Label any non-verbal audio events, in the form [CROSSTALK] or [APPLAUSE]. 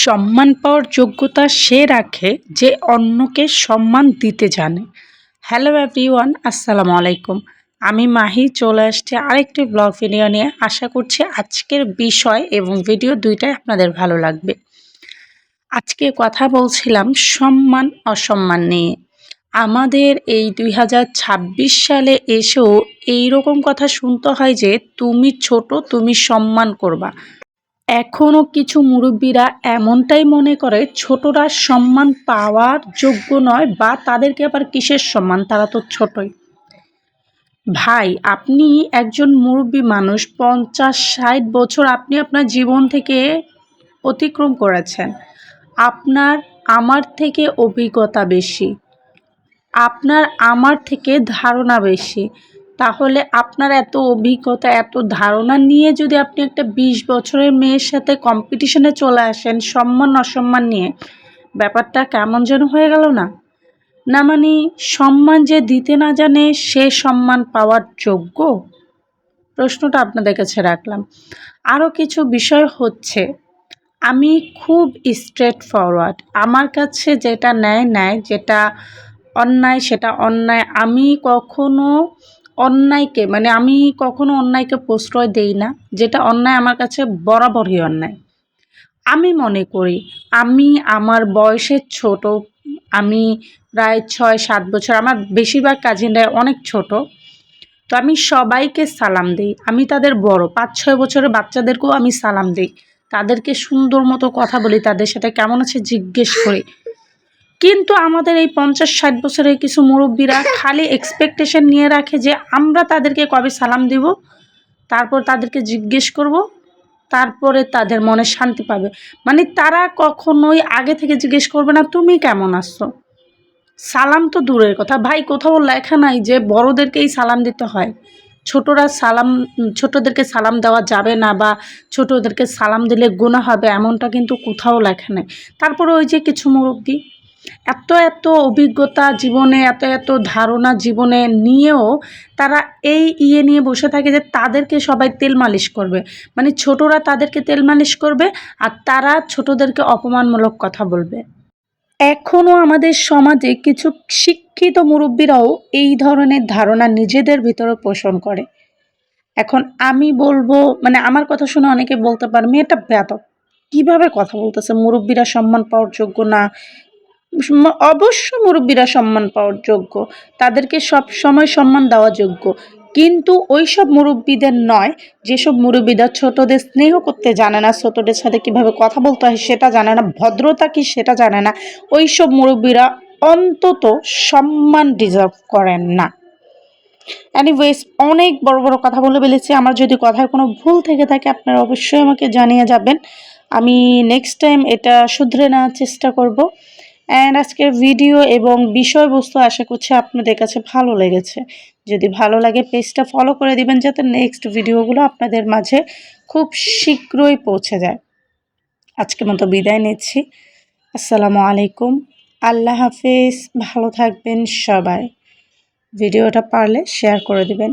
সম্মান পাওয়ার যোগ্যতা সে রাখে যে অন্যকে সম্মান দিতে জানে। হ্যালো এভরিওয়ান আসসালামু আলাইকুম। আমি মাহি, চলে আসছি আরেকটি ব্লগ ভিডিও নিয়ে। আশা করছি আজকের বিষয় এবং ভিডিও দুইটাই আপনাদের ভালো লাগবে। আজকে কথা বলছিলাম সম্মান, অসম্মান নিয়ে। আমাদের এই দুই হাজার ছাব্বিশ সালে এসেও এই রকম কথা শুনতে হয় যে, তুমি ছোট, তুমি সম্মান করবা। এখনও কিছু মুরব্বীরা এমনটাই মনে করে, ছোটরা সম্মান পাওয়ার যোগ্য নয় বা তাদেরকে আবার কিসের সম্মান? তারা তো ছোটই। ভাই, আপনি একজন মুরব্বী মানুষ, পঞ্চাশ, ষাট বছর আপনি আপনার জীবন থেকে অতিক্রম করেছেন। আপনার আমার থেকে অভিজ্ঞতা বেশি। আপনার আমার থেকে ধারণা বেশি। তাহলে আপনার এত অভিজ্ঞতা, এত ধারণা নিয়ে যদি আপনি একটা বিশ বছরের মেয়ের সাথে কম্পিটিশনে চলে আসেন, সম্মান, অসম্মান নিয়ে, ব্যাপারটা কেমন যেন হয়ে গেল না? না মানে সম্মান যে দিতে না জানে সে সম্মান পাওয়ার যোগ্য? প্রশ্নটা আপনাদের কাছে রাখলাম। আরও কিছু বিষয় হচ্ছে, আমি খুব স্ট্রেট ফরওয়ার্ড আমার কাছে যেটা নেয় নেয় যেটা অন্যায়, সেটা অন্যায়। আমি কখনো অন্যায়কে মানে আমি কখনো অন্যায়কে প্রশ্রয় দেই না, যেটা অন্যায় আমার কাছে বরাবরই অন্যায়। আমি মনে করি, আমি আমার বয়সের ছোট, আমি প্রায় ছয় সাত বছর, আমার বেশিরভাগ কাজিনরা অনেক ছোট, তো আমি সবাইকে সালাম দিই। আমি তাদের বড়, পাঁচ ছয় বছরের বাচ্চাদেরকেও আমি সালাম দিই। তাদেরকে সুন্দর মতো কথা বলি, তাদের সাথে কেমন আছে জিজ্ঞেস করি। কিন্তু আমাদের এই পঞ্চাশ ষাট বছরের কিছু মুরব্বীরা [LAUGHS] খালি এক্সপেকটেশন নিয়ে রাখে যে আমরা তাদেরকে কবে সালাম দিব তারপর তাদেরকে জিজ্ঞেস করব তারপরে তাদের মনে শান্তি পাবে। মানে তারা কখনোই আগে থেকে জিজ্ঞেস করবে না তুমি কেমন আসছো সালাম তো দূরের কথা। ভাই কোথাও লেখা নাই যে বড়োদেরকেই সালাম দিতে হয়। ছোটরা সালাম ছোটদেরকে সালাম দেওয়া যাবে না বা ছোটদেরকে সালাম দিলে গুণা হবে এমনটা কিন্তু কোথাও লেখা নেই। তারপরে ওই যে কিছু মুরব্বী এত এত অভিজ্ঞতা জীবনে, এত এত ধারণা জীবনে নিয়েও তারা এই ইয়ে নিয়ে বসে থাকে যে তাদেরকে সবাই তেল মালিশ করবে। মানে ছোটরা তাদেরকে তেল মালিশ করবে আর তারা ছোটদেরকে অপমানমূলক কথা বলবে। এখনও আমাদের সমাজে কিছু শিক্ষিত মুরব্বীরাও এই ধরনের ধারণা নিজেদের ভিতরে পোষণ করে। এখন আমি বলব মানে আমার কথা শুনে অনেকে বলতে পারে, মেয়েটা ব্যাতক কীভাবে কথা বলতেছে? মুরব্বীরা সম্মান পাওয়ার যোগ্য না? অবশ্য মুরব্বীরা সম্মান পাওয়ার যোগ্য, তাদেরকে সব সময় সম্মান দেওয়া যোগ্য। কিন্তু ওই সব মুরব্বীদের নয়, যেসব মুরব্বীরা ছোটদের স্নেহ করতে জানে না, ছোটদের সাথে কীভাবে কথা বলতে হয় সেটা জানে না, ভদ্রতা কি সেটা জানে না ওই সব মুরব্বীরা অন্তত সম্মান ডিজার্ভ করেন না। অ্যানিওয়েজ অনেক বড় বড় কথা বলে ফেলেছি। আমার যদি কথায় কোনো ভুল থেকে থাকে, আপনারা অবশ্যই আমাকে জানিয়ে যাবেন। আমি নেক্সট টাইম এটা শুধরে নেওয়ার চেষ্টা করব। অ্যান্ড আজকের ভিডিও এবং বিষয়বস্তু আশা করছি আপনাদের কাছে ভালো লেগেছে। যদি ভালো লাগে পেজটা ফলো করে দিবেন যাতে নেক্সট ভিডিওগুলো আপনাদের মাঝে খুব শীঘ্রই পৌঁছে যায়। আজকের মতো বিদায় নিচ্ছি। আসসালামু আলাইকুম। আল্লাহ হাফিজ। ভালো থাকবেন সবাই। ভিডিওটা পারলে শেয়ার করে দিবেন।